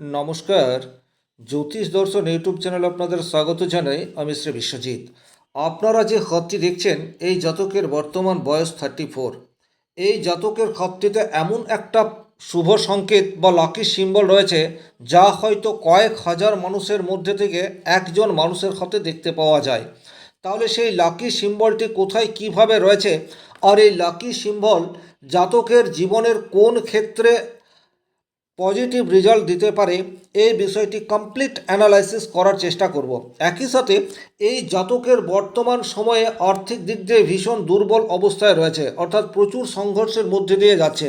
নমস্কার। জ্যোতিষ দর্শন YouTube channel আপনাদের স্বাগত জানাই আমি শ্রী বিশ্বজিৎ। আপনারা যে খতটি দেখছেন, এই জাতকের বর্তমান বয়স থার্টি ফোর এই জাতকের খতটিতে এমন একটা শুভ সংকেত বা লাকি সিম্বল রয়েছে, যা হয়তো কয়েক হাজার মানুষের মধ্যে থেকে একজন মানুষের খতে দেখতে পাওয়া যায়। তাহলে সেই লাকি সিম্বলটি কোথায়, কীভাবে রয়েছে? আর এই লাকি সিম্বল জাতকের জীবনের কোন ক্ষেত্রে পজিটিভ রেজাল্ট দিতে পারে, এই বিষয়টি কমপ্লিট অ্যানালাইসিস করার চেষ্টা করব। একই সাথে এই জাতকের বর্তমান সময়ে আর্থিক দিক দিয়ে ভীষণ দুর্বল অবস্থায় রয়েছে, অর্থাৎ প্রচুর সংঘর্ষের মধ্যে দিয়ে যাচ্ছে।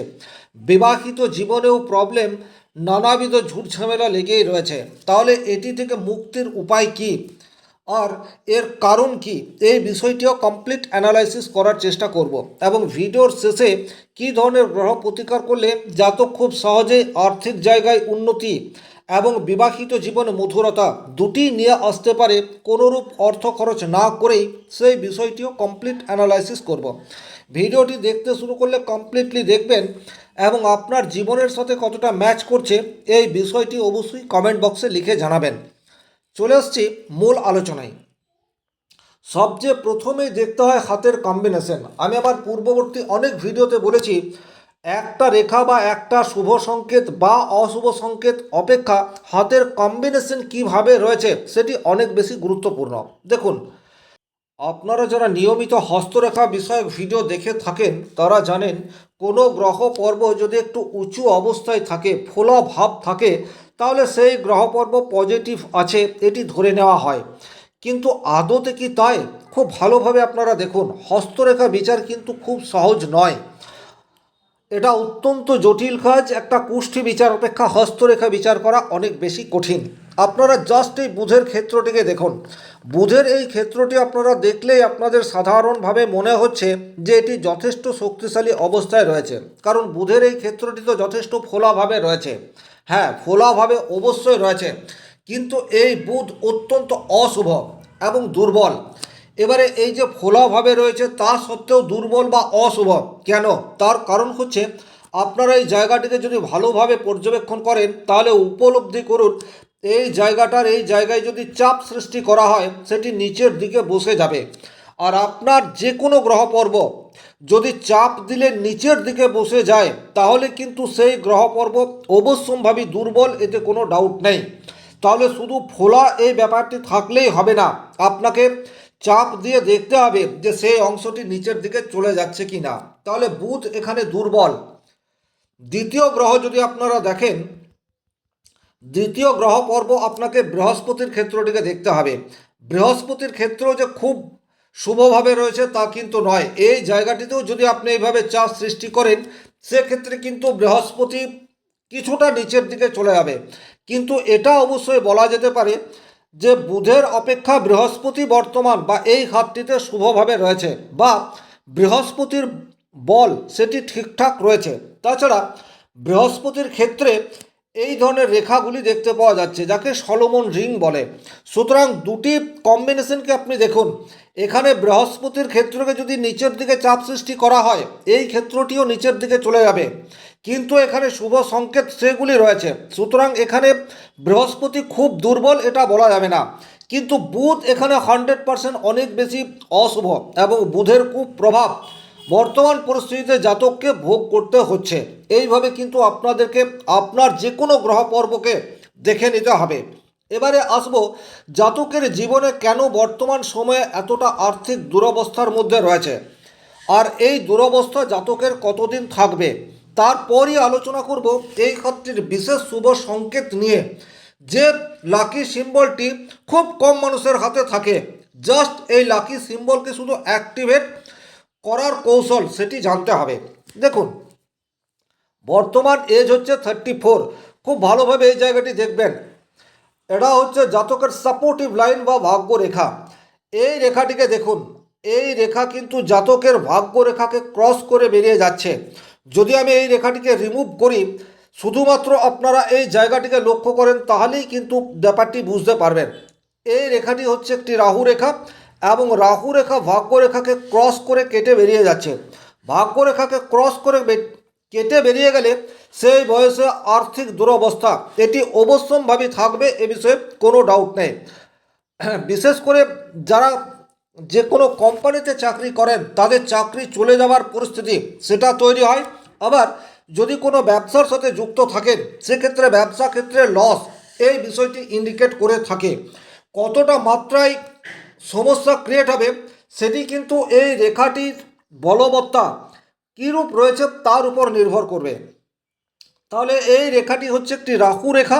বিবাহিত জীবনেও প্রবলেম নানাবিধ ঝুট ঝামেলা লেগেই রয়েছে। তাহলে এটি থেকে মুক্তির উপায় কী? আর এর কারণ কি? এই বিষয়টিও কমপ্লিট অ্যানালাইসিস করার চেষ্টা করব। এবং ভিডিওর শেষে কী ধরনের গ্রহ প্রতিকার করলে জাতক খুব সহজেই আর্থিক জায়গায় উন্নতি এবং বিবাহিত জীবনে মধুরতা দুটি নিয়ে আসতে পারে কোনোরূপ অর্থ খরচ না করেই সেই বিষয়টিও কমপ্লিট অ্যানালাইসিস করব। ভিডিওটি দেখতে শুরু করলে কমপ্লিটলি দেখবেন এবং আপনার জীবনের সাথে কতটা ম্যাচ করছে এই বিষয়টি অবশ্যই কমেন্ট বক্সে লিখে জানাবেন। চলে আসছি মূল আলোচনায়। সবচেয়ে প্রথমেই দেখতে হয় হাতের কম্বিনেশন আমি আমার পূর্ববর্তী অনেক ভিডিওতে বলেছি, একটা রেখা বা একটা শুভ সংকেত বা অশুভ সংকেত অপেক্ষা হাতের কম্বিনেশন কীভাবে রয়েছে সেটি অনেক বেশি গুরুত্বপূর্ণ। দেখুন, আপনারা যারা নিয়মিত হস্তরেখা বিষয়ক ভিডিও দেখে থাকেন, তারা জানেন, কোনো গ্রহ পর্ব যদি একটু উঁচু অবস্থায় থাকে, ফোলা ভাব থাকে তাহলে সেই গ্রহ পর্ব পজিটিভ আছে, এটি ধরে নেওয়া হয়। কিন্তু আদতে কি তাই? খুব ভালোভাবে আপনারা দেখুন, হস্তরেখা বিচার কিন্তু খুব সহজ নয়। এটা অত্যন্ত জটিল কাজ, একটা কুষ্ঠি বিচার অপেক্ষা হস্তরেখা বিচার করা অনেক বেশি কঠিন। আপনারা জাস্ট এই বুধের ক্ষেত্রটিকে দেখুন। বুধের এই ক্ষেত্রটি আপনারা দেখলেই আপনাদের সাধারণভাবে মনে হচ্ছে যে এটি যথেষ্ট শক্তিশালী অবস্থায় রয়েছে। কারণ বুধের এই ক্ষেত্রটি তো যথেষ্ট ফোলাভাবে রয়েছে। হ্যাঁ ফোলাভাবে অবশ্যই রয়েছে। কিন্তু এই বুধ অত্যন্ত অশুভ এবং দুর্বল। এবারে এই যে ফোলাভাবে রয়েছে, তা সত্ত্বেও দুর্বল বা অশুভ। কেন? তার কারণ হচ্ছে, আপনারা এই জায়গাটিকে যদি ভালোভাবে পর্যবেক্ষণ করেন, তাহলে উপলব্ধি করুন, এই জায়গাটার, এই জায়গায় যদি চাপ সৃষ্টি করা হয়, সেটি নিচের দিকে বসে যাবে। আর আপনার যে কোনো গ্রহ পর্ব যদি চাপ দিলে নিচের দিকে বসে যায়, তাহলে কিন্তু সেই গ্রহ পর্ব অবশ্যম্ভাবী দুর্বল, এতে কোনো ডাউট নেই। তাহলে শুধু ফোলা এই ব্যাপারটি থাকলেই হবে না। আপনাকে চাপ দিয়ে দেখতে হবে যে সেই অংশটি নিচের দিকে চলে যাচ্ছে কি না তাহলে বুধ এখানে দুর্বল। দ্বিতীয় গ্রহ যদি আপনারা দেখেন, দ্বিতীয় গ্রহ পর্ব আপনাকে বৃহস্পতির ক্ষেত্রটিকে দেখতে হবে। বৃহস্পতির ক্ষেত্র যে খুব শুভভাবে রয়েছে, তা কিন্তু নয়। এই জায়গাটিতেও যদি আপনি এইভাবে চাপ সৃষ্টি করেন, সেক্ষেত্রে কিন্তু বৃহস্পতি কিছুটা নিচের দিকে চলে যাবে। কিন্তু এটা অবশ্যই বলা যেতে পারে যে বুধের অপেক্ষা বৃহস্পতি বর্তমান বা এই হাতটিতে শুভভাবে রয়েছে বা বৃহস্পতির বল সেটি ঠিকঠাক রয়েছে। তাছাড়া বৃহস্পতির ক্ষেত্রে এই ধরনের রেখাগুলি দেখতে পাওয়া যাচ্ছে, যাকে সলোমন রিং বলে। সুতরাং দুটি কম্বিনেশনকে আপনি দেখুন। এখানে বৃহস্পতির ক্ষেত্রকে যদি নিচের দিকে চাপ সৃষ্টি করা হয়, এই ক্ষেত্রটিও নিচের দিকে চলে যাবে। কিন্তু এখানে শুভ সংকেত সেগুলি রয়েছে। সুতরাং এখানে বৃহস্পতি খুব দুর্বল, এটা বলা যাবে না। কিন্তু বুধ এখানে হান্ড্রেড পার্সেন্ট অনেক বেশি অশুভ এবং বুধের খুব প্রভাব। বর্তমান পরিস্থিতিতে জাতককে ভোগ করতে হচ্ছে। এইভাবে কিন্তু আপনাদেরকে আপনার যে কোনো গ্রহ পর্বকে দেখে নিতে হবে। এবারে আসব, জাতকের জীবনে কেন বর্তমান সময়ে এতটা আর্থিক দুরবস্থার মধ্যে রয়েছে? আর এই দুরবস্থা জাতকের কতদিন থাকবে? তারপরই আলোচনা করব এই ক্ষেত্রের বিশেষ শুভ সংকেত নিয়ে। যে লাকি সিম্বলটি খুব কম মানুষের হাতে থাকে। জাস্ট এই লাকি সিম্বলকে শুধু অ্যাক্টিভেট করার কৌশল সেটি জানতে হবে। দেখুন, বর্তমান এজ হচ্ছে থার্টি ফোর খুব ভালোভাবে এই জায়গাটি দেখবেন। এটা হচ্ছে জাতকের সাপোর্টিভ লাইন বা ভাগ্য রেখা এই রেখাটিকে দেখুন, এই রেখা কিন্তু জাতকের ভাগ্য রেখাকে ক্রস করে বেরিয়ে যাচ্ছে। যদি আমি এই রেখাটিকে রিমুভ করি, শুধুমাত্র আপনারা এই জায়গাটিকে লক্ষ্য করেন, তাহলেই কিন্তু ব্যাপারটি বুঝতে পারবেন। এই রেখাটি হচ্ছে একটি রাহু রেখা। এবং রাহু রেখা ভাগ্য রেখাকে ক্রস করে কেটে বেরিয়ে যাচ্ছে। ভাগ্য রেখাকে ক্রস করে কেটে বেরিয়ে গেলে সেই বয়সে আর্থিক দুরবস্থা, এটি অবশ্যম্ভাবী থাকবে এ বিষয়ে কোনো ডাউট নেই। বিশেষ করে যারা যে কোনো কোম্পানিতে চাকরি করেন, তাদের চাকরি চলে যাওয়ার পরিস্থিতি, সেটা তৈরি হয়। আবার যদি কোনো ব্যবসার সাথে যুক্ত থাকেন, সেক্ষেত্রে ব্যবসা ক্ষেত্রে লস এই বিষয়টি ইন্ডিকেট করে থাকে। কতটা মাত্রায় সমস্যা ক্রিয়েট হবে, সেটি কিন্তু এই রেখাটির বলবত্তা কীরূপ রয়েছে তার উপর নির্ভর করবে। তাহলে এই রেখাটি হচ্ছে একটি রাহু রেখা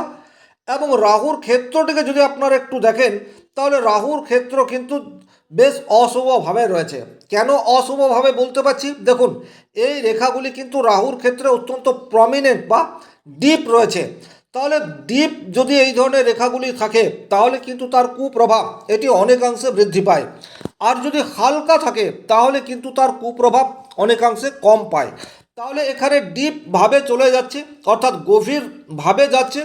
এবং রাহুর ক্ষেত্রটিকে যদি আপনারা একটু দেখেন, তাহলে রাহুর ক্ষেত্র কিন্তু বেশ অশুভভাবে রয়েছে। কেন অশুভভাবে বলতে পারছি? দেখুন, এই রেখাগুলি কিন্তু রাহুর ক্ষেত্রে অত্যন্ত প্রমিনেন্ট বা ডিপ রয়েছে। তাহলে ডিপ যদি এই ধরনের রেখাগুলি থাকে, তাহলে কিন্তু তার কুপ্রভাব এটি অনেকাংশে বৃদ্ধি পায়। আর যদি হালকা থাকে, তাহলে কিন্তু তার কুপ্রভাব অনেকাংশে কম পায়। তাহলে এখানে ডিপ ভাবে চলে যাচ্ছে, অর্থাৎ গভীর ভাবে যাচ্ছে,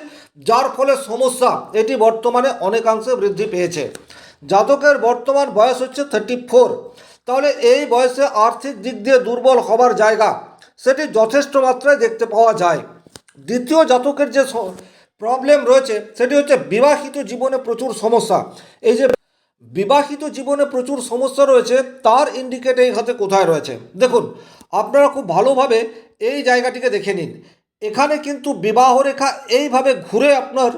যার ফলে সমস্যা এটি বর্তমানে অনেকাংশে বৃদ্ধি পেয়েছে। জাতকের বর্তমান বয়স হচ্ছে থার্টি ফোর তাহলে এই বয়সে আর্থিক দিক দিয়ে দুর্বল হবার জায়গা, সেটি যথেষ্ট মাত্রায় দেখতে পাওয়া যায়। দ্বিতীয় জাতকের যে প্রবলেম রয়েছে, সেটি হচ্ছে বিবাহিত জীবনে প্রচুর সমস্যা। এই যে বিবাহিত জীবনে প্রচুর সমস্যা রয়েছে, তার ইন্ডিকেট এই হাতে কোথায় রয়েছে? দেখুন, আপনারা খুব ভালোভাবে এই জায়গাটিকে দেখে নিন। এখানে কিন্তু বিবাহ রেখা এইভাবে ঘুরে আপনার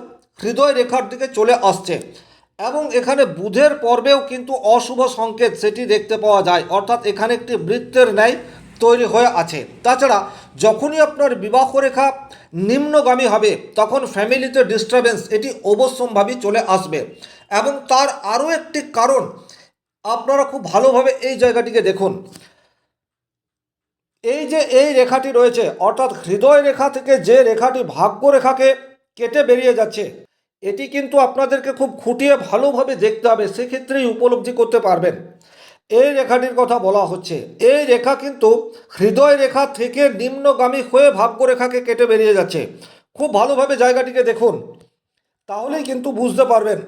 হৃদয় রেখার দিকে চলে আসছে। এবং এখানে বুধের পর্বেও কিন্তু অশুভ সংকেত সেটি দেখতে পাওয়া যায়। অর্থাৎ এখানে একটি বৃত্তের ন্যায় তৈরি হয়ে আছে। তাছাড়া যখনই আপনার বিবাহ রেখা নিম্নগামী হবে, তখন ফ্যামিলিতে ডিস্টারবেন্স এটি অবশ্যম্ভাবী চলে আসবে। এবং তার আরও একটি কারণ, আপনারা খুব ভালোভাবে এই জায়গাটিকে দেখুন। এই যে এই রেখাটি রয়েছে, অর্থাৎ হৃদয় রেখা থেকে যে রেখাটি ভাগ্য রেখাকে কেটে বেরিয়ে যাচ্ছে, এটি কিন্তু আপনাদেরকে খুব খুঁটিয়ে ভালোভাবে দেখতে হবে। সেক্ষেত্রেই উপলব্ধি করতে পারবেন। এই রেখাটির কথা বলা হচ্ছে। এই রেখা কিন্তু হৃদয় রেখা থেকে নিম্নগামী হয়ে ভাগ্য রেখাকে কেটে বেরিয়ে যাচ্ছে। খুব ভালোভাবে জায়গাটিকে দেখুন। তাহলেই কিন্তু বুঝতে পারবেন,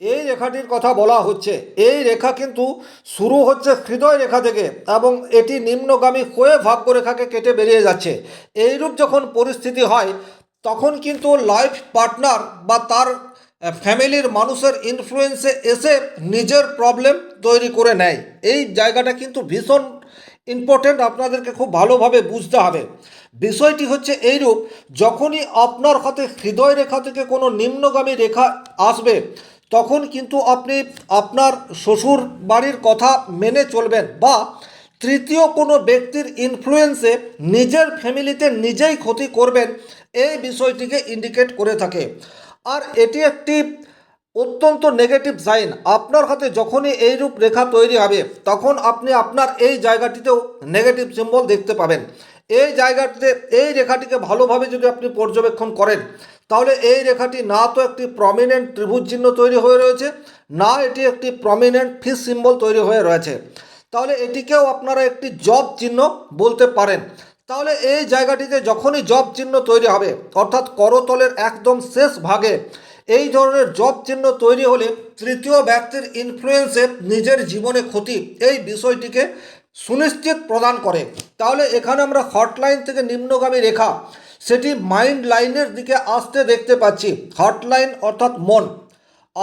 এই রেখাটির কথা বলা হচ্ছে। এই রেখা কিন্তু শুরু হচ্ছে হৃদয় রেখা থেকে এবং এটি নিম্নগামী হয়ে ভাগ্য রেখাকে কেটে বেরিয়ে যাচ্ছে। এইরূপ যখন পরিস্থিতি হয় তখন কিন্তু লাইফ পার্টনার বা তার ফ্যামিলির মানুষের ইনফ্লুয়েন্সে এসে নিজের প্রবলেম তৈরি করে নেয়। এই জায়গাটা কিন্তু ভীষণ ইম্পর্টেন্ট আপনাদেরকে খুব ভালোভাবে বুঝতে হবে। বিষয়টি হচ্ছে এইরূপ, যখনই আপনার হাতে হৃদয় রেখা থেকে কোনো নিম্নগামী রেখা আসবে, তখন কিন্তু আপনি আপনার শ্বশুর বাড়ির কথা মেনে চলবেন বা তৃতীয় কোনো ব্যক্তির ইনফ্লুয়েন্সে নিজের ফ্যামিলিতে নিজেই ক্ষতি করবেন, এই বিষয়টিকে ইন্ডিকেট করে থাকে। আর এটি একটি অত্যন্ত নেগেটিভ সাইন আপনার হাতে যখনই এইরূপ রেখা তৈরি হবে, তখন আপনি আপনার এই জায়গাটিতেও নেগেটিভ সিম্বল দেখতে পাবেন। এই জায়গাটিতে এই রেখাটিকে ভালোভাবে যদি আপনি পর্যবেক্ষণ করেন, তাহলে এই রেখাটি না তো একটি প্রমিনেন্ট ত্রিভুজ চিহ্ন তৈরি হয়ে রয়েছে, না এটি একটি প্রমিনেন্ট ফিস সিম্বল তৈরি হয়ে রয়েছে। তাহলে এটিকেও আপনারা একটি জব চিহ্ন বলতে পারেন। তাহলে এই জায়গাটিতে যখনই জব চিহ্ন তৈরি হবে, অর্থাৎ করতলের একদম শেষ ভাগে, এই ধরনের জব চিহ্ন তৈরি হলে তৃতীয় ব্যক্তির ইনফ্লুয়েন্সে নিজের জীবনে ক্ষতি এই বিষয়টিকে সুনিশ্চিত প্রদান করে। তাহলে এখানে আমরা হটলাইন থেকে নিম্নগামী রেখা, সেটি মাইন্ড লাইনের দিকে আসতে দেখতে পাচ্ছি। হটলাইন অর্থাৎ মন।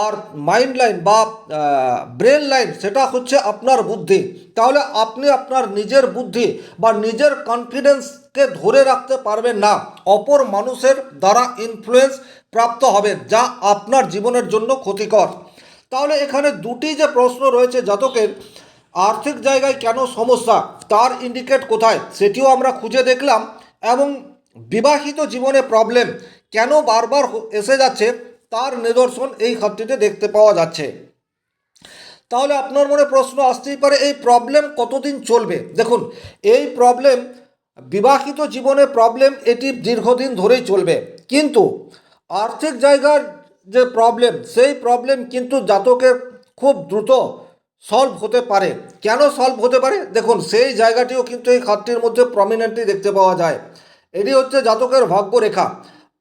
আর মাইন্ড লাইন বা ব্রেন লাইন সেটা হচ্ছে আপনার বুদ্ধি। তাহলে আপনি আপনার নিজের বুদ্ধি বা নিজের কনফিডেন্সকে ধরে রাখতে পারবেন না। অপর মানুষের দ্বারা ইনফ্লুয়েন্স প্রাপ্ত হবে, যা আপনার জীবনের জন্য ক্ষতিকর। তাহলে এখানে দুটি যে প্রশ্ন রয়েছে জাতকের, আর্থিক জায়গায় কেন সমস্যা, তার ইন্ডিকেট কোথায়, সেটিও আমরা খুঁজে দেখলাম এবং বিবাহিত জীবনে প্রবলেম কেন বারবার এসে যাচ্ছে তার নিদর্শন এই খাতটিতে দেখতে পাওয়া যাচ্ছে। তাহলে আপনার মনে প্রশ্ন আসতেই পারে, এই প্রবলেম কতদিন চলবে? দেখুন, এই প্রবলেম বিবাহিত জীবনে প্রবলেম এটি দীর্ঘদিন ধরেই চলবে। কিন্তু আর্থিক জায়গার যে প্রবলেম সেই প্রবলেম কিন্তু জাতকের খুব দ্রুত সলভ হতে পারে। কেন সলভ হতে পারে? দেখুন, সেই জায়গাটিও কিন্তু এই খাতটির মধ্যে প্রমিনেন্টলি দেখতে পাওয়া যায়। এটি হচ্ছে জাতকের ভাগ্য রেখা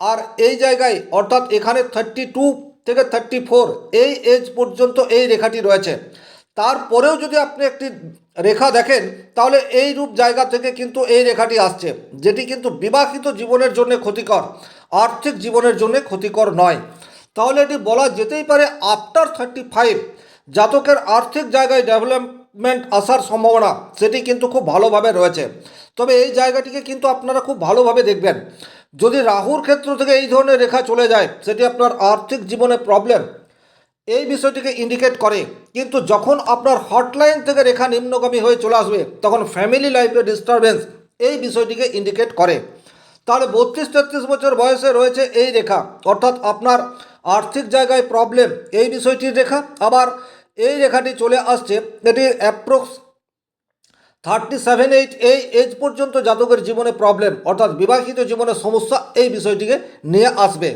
আর এই জায়গায়, অর্থাৎ এখানে থার্টি টু থেকে থার্টি ফোর এই এজ পর্যন্ত এই রেখাটি রয়েছে। তারপরেও যদি আপনি একটি রেখা দেখেন, তাহলে এই রূপ জায়গা থেকে কিন্তু এই রেখাটি আসছে, যেটি কিন্তু বিবাহিত জীবনের জন্য ক্ষতিকর, আর্থিক জীবনের জন্য ক্ষতিকর নয়। তাহলে এটি বলা যেতেই পারে আফটার থার্টি ফাইভ জাতকের আর্থিক জায়গায় ডেভেলপমেন্ট আসার সম্ভাবনা সেটি কিন্তু খুব ভালোভাবে রয়েছে। তবে এই জায়গাটিকে কিন্তু আপনারা খুব ভালোভাবে দেখবেন। যদি রাহুর ক্ষেত্র থেকে এই ধরনের রেখা চলে যায়, সেটি আপনার আর্থিক জীবনে প্রবলেম এই বিষয়টিকে ইন্ডিকেট করে। কিন্তু যখন আপনার হটলাইন থেকে রেখা নিম্নগামী হয়ে চলে আসবে, তখন ফ্যামিলি লাইফে ডিস্টারবেন্স এই বিষয়টিকে ইন্ডিকেট করে। তাহলে বত্রিশ তেত্রিশ বছর বয়সে রয়েছে এই রেখা। অর্থাৎ আপনার আর্থিক জায়গায় প্রবলেম এই বিষয়টির রেখা। আবার এই রেখাটি চলে আসছে, এটি অ্যাপ্রক্স থার্টি সেভেন এইট এই এজ পর্যন্ত জাতকের জীবনে প্রবলেম অর্থাৎ বিবাহিত জীবনে সমস্যা এই বিষয়টিকে নিয়ে আসবে।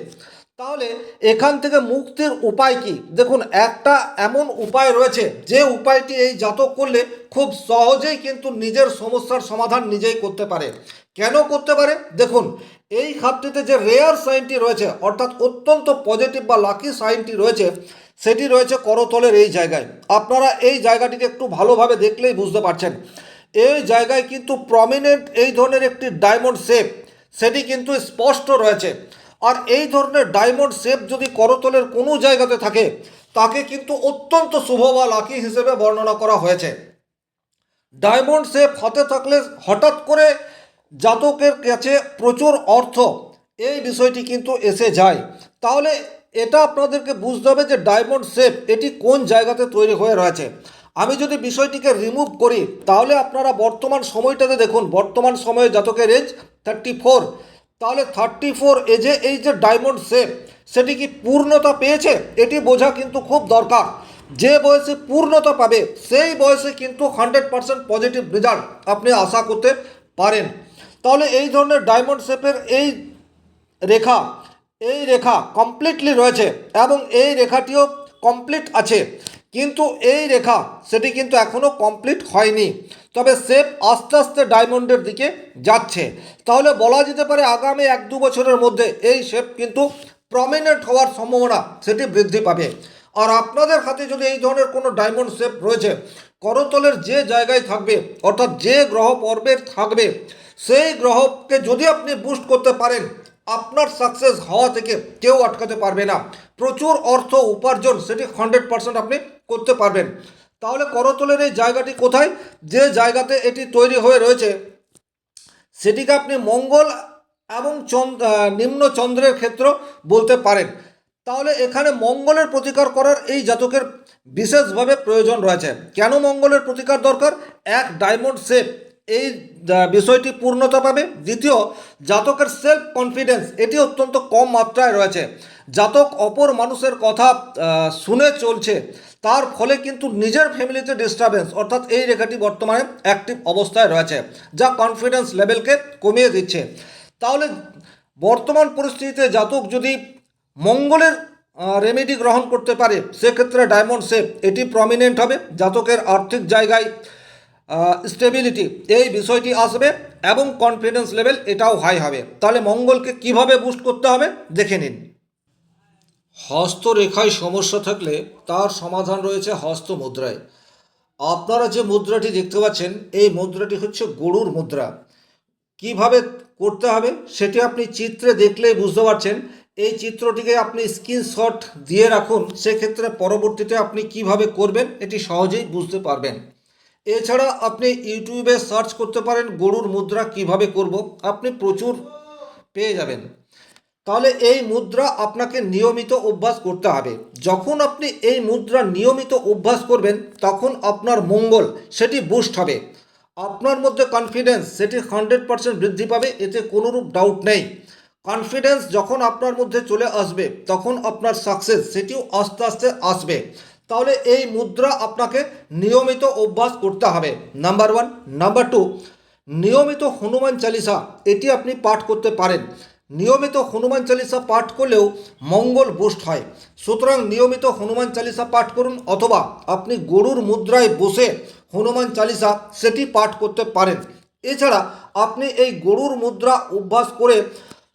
তাহলে এখান থেকে মুক্তির উপায় কি? দেখুন, একটা এমন উপায় রয়েছে, যে উপায়টি এই জাতক করলে খুব সহজেই কিন্তু নিজের সমস্যার সমাধান নিজেই করতে পারে। কেন করতে পারে? দেখুন এই খাতটিতে যে রেয়ার সাইনটি রয়েছে, অর্থাৎ অত্যন্ত পজিটিভ বা লাকি সাইনটি রয়েছে, সেটি রয়েছে করতলের এই জায়গায়। আপনারা এই জায়গাটিকে একটু ভালোভাবে দেখলেই বুঝতে পারছেন। এই জায়গায় কিন্তু প্রমিনেন্ট এই ধরনের একটি ডায়মন্ড শেপ সেটি কিন্তু স্পষ্ট রয়েছে। আর এই ধরনের ডায়মন্ড শেপ যদি করতলের কোনো জায়গাতে থাকে, তাকে কিন্তু অত্যন্ত শুভ বা লাকি হিসেবে বর্ণনা করা হয়েছে। ডায়মন্ড শেপ হাতে থাকলে হঠাৎ করে জাতকের কাছে প্রচুর অর্থ, এই বিষয়টি কিন্তু এসে যায়। তাহলে এটা আপনাদেরকে বুঝতে হবে যে ডায়মন্ড শেপ, এটি কোন জায়গাতে তৈরি হয়ে রয়েছে। আমি যদি বিষয়টিকে রিমুভ করি, তাহলে আপনারা বর্তমান সময়টাতে দেখুন, বর্তমান সময়ে জাতকের এজ থার্টি ফোর তাহলে থার্টি ফোর এজে এই যে ডায়মন্ড শেপ, সেটি কি পূর্ণতা পেয়েছে? এটি বোঝা কিন্তু খুব দরকার। যে বয়সে পূর্ণতা পাবে, সেই বয়সে কিন্তু হান্ড্রেড পারসেন্ট পজিটিভ রেজাল্ট আপনি আশা করতে পারেন। তাহলে এই ধরনের ডায়মন্ড শেপের এই রেখা এই রেখা কমপ্লিটলি রয়েছে এবং এই রেখাটিও কমপ্লিট আছে। কিন্তু এই রেখা, সেটি কিন্তু এখনও কমপ্লিট হয়নি। তবে শেপ আস্তে আস্তে ডায়মন্ডের দিকে যাচ্ছে। তাহলে বলা যেতে পারে আগামী এক দু বছরের মধ্যে এই শেপ কিন্তু প্রমিনেন্ট হওয়ার সম্ভাবনা সেটি বৃদ্ধি পাবে। আর আপনাদের হাতে যদি এই ধরনের কোনো ডায়মন্ড শেপ রয়েছে করতলের যে জায়গায় থাকবে, অর্থাৎ যে গ্রহ পর্বের থাকবে, সেই গ্রহকে যদি আপনি বুস্ট করতে পারেন, আপনার সাকসেস হওয়া থেকে কেউ আটকাতে পারবে না। প্রচুর অর্থ উপার্জন, সেটি হান্ড্রেড পার্সেন্ট আপনি করতে পারবেন। তাহলে করতলের এই জায়গাটি কোথায়? যে জায়গাতে এটি তৈরি হয়ে রয়েছে, সেটিকে আপনি মঙ্গল এবং চন্দ্র নিম্ন চন্দ্রের ক্ষেত্র বলতে পারেন। তাহলে এখানে মঙ্গলের প্রতিকার করার এই জাতকের বিশেষভাবে প্রয়োজন রয়েছে। কেন মঙ্গলের প্রতিকার দরকার? এক ডায়মন্ড শেপ এই বিষয়টি পূর্ণতা পাবে। দ্বিতীয়, জাতকের সেলফ কনফিডেন্স এটি অত্যন্ত কম মাত্রায় রয়েছে। জাতক অপর মানুষের কথা শুনে চলছে। তার ফলে কিন্তু নিজের ফ্যামিলিতে ডিস্টারবেন্স অর্থাৎ এই রেখাটি বর্তমানে অ্যাক্টিভ অবস্থায় রয়েছে, যা কনফিডেন্স লেভেলকে কমিয়ে দিচ্ছে। তাহলে বর্তমান পরিস্থিতিতে জাতক যদি মঙ্গলের রেমেডি গ্রহণ করতে পারে, সেক্ষেত্রে ডায়মন্ড শেপ এটি প্রমিনেন্ট হবে, জাতকের আর্থিক জায়গায় স্টেবিলিটি এই বিষয়টি আসবে এবং কনফিডেন্স লেভেল এটাও হাই হবে। তাহলে মঙ্গলকে কীভাবে বুস্ট করতে হবে? দেখে নিন। হস্তরেখায় সমস্যা থাকলে তার সমাধান রয়েছে হস্ত মুদ্রায় আপনারা যে মুদ্রাটি দেখতে পাচ্ছেন, এই মুদ্রাটি হচ্ছে গরুর মুদ্রা। কীভাবে করতে হবে, সেটি আপনি চিত্রে দেখলেই বুঝতে পারছেন। এই চিত্রটিকে আপনি স্ক্রিনশট দিয়ে রাখুন, সেক্ষেত্রে পরবর্তীতে আপনি কীভাবে করবেন এটি সহজেই বুঝতে পারবেন। এছাড়া আপনি ইউটিউবে সার্চ করতে পারেন গরুর মুদ্রা কীভাবে করব, আপনি প্রচুর পেয়ে যাবেন। তাহলে এই মুদ্রা আপনাকে নিয়মিত অভ্যাস করতে হবে। যখন আপনি এই মুদ্রা নিয়মিত অভ্যাস করবেন, তখন আপনার মঙ্গল, সেটি বুস্ট হবে। আপনার মধ্যে কনফিডেন্স সেটি হান্ড্রেড পার্সেন্ট বৃদ্ধি পাবে, এতে কোনোরূপ ডাউট নেই। কনফিডেন্স যখন আপনার মধ্যে চলে আসবে, তখন আপনার সাকসেস সেটিও আস্তে আস্তে আসবে। তাহলে এই মুদ্রা আপনাকে নিয়মিত অভ্যাস করতে হবে। নাম্বার ওয়ান নাম্বার টু নিয়মিত হনুমান চালিসা, এটি আপনি পাঠ করতে পারেন। নিয়মিত হনুমান চালিসা পাঠ করলেও মঙ্গল বুস্ট হয়। সুতরাং নিয়মিত হনুমান চালিসা পাঠ করুন, অথবা আপনি গরুর মুদ্রায় বসে হনুমান চালিসা সেটি পাঠ করতে পারেন। এছাড়া আপনি এই গরুর মুদ্রা অভ্যাস করে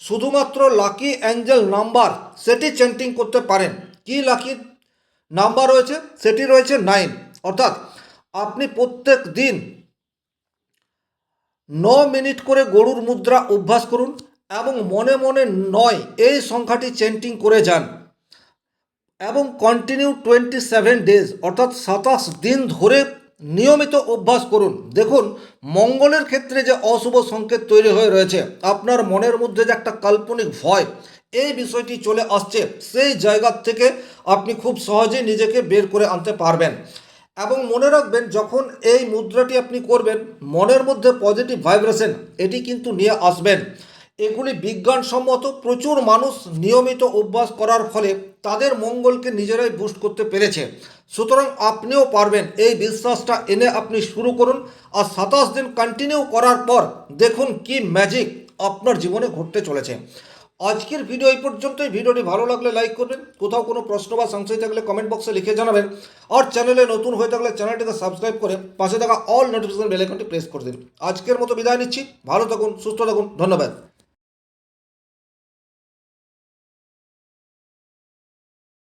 শুধুমাত্র লাকি অ্যাঞ্জেল নাম্বার সেটি চেন্টিং করতে পারেন। কি লাকি নাম্বার রয়েছে? সেটি রয়েছে নাইন অর্থাৎ আপনি প্রত্যেক দিন ন মিনিট করে গরুর মুদ্রা অভ্যাস করুন এবং মনে মনে নয়, এই সংখ্যাটি চেন্টিং করে যান। এবং কন্টিনিউ টোয়েন্টি সেভেন ডেজ অর্থাৎ সাতাশ দিন ধরে নিয়মিত অভ্যাস করুন। দেখুন, মঙ্গলের ক্ষেত্রে যে অশুভ সংকেত তৈরি হয়ে রয়েছে, আপনার মনের মধ্যে যে একটা কাল্পনিক ভয়, এই বিষয়টি চলে আসছে। সেই জায়গা থেকে আপনি খুব সহজেই নিজেকে বের করে আনতে পারবেন। এবং মনে রাখবেন, যখন এই মুদ্রাটি আপনি করবেন, মনের মধ্যে পজিটিভ ভাইব্রেশন এটি কিন্তু নিয়ে আসবেন। এগুলি বিজ্ঞানসম্মত, প্রচুর মানুষ নিয়মিত অভ্যাস করার ফলে তাদের মঙ্গলকে নিজেরাই বুস্ট করতে পেরেছে। সুতরাং আপনিও পারবেন এই বিশ্বাসটা এনে আপনি শুরু করুন আর সাতাশ দিন কন্টিনিউ করার পর দেখুন কি ম্যাজিক আপনার জীবনে ঘটতে চলেছে। আজকের ভিডিও এই পর্যন্তই। ভিডিওটি ভালো লাগলে লাইক করবেন। কোথাও কোনো প্রশ্ন বা সংশয় থাকলে কমেন্ট বক্সে লিখে জানাবেন। আর চ্যানেলে নতুন হয়ে থাকলে চ্যানেলটিকে সাবস্ক্রাইব করে পাশে থাকা অল নোটিফিকেশন বেল আইকনটি প্রেস করে দিন। আজকের মতো বিদায় নিচ্ছি। ভালো থাকুন, সুস্থ থাকুন। ধন্যবাদ।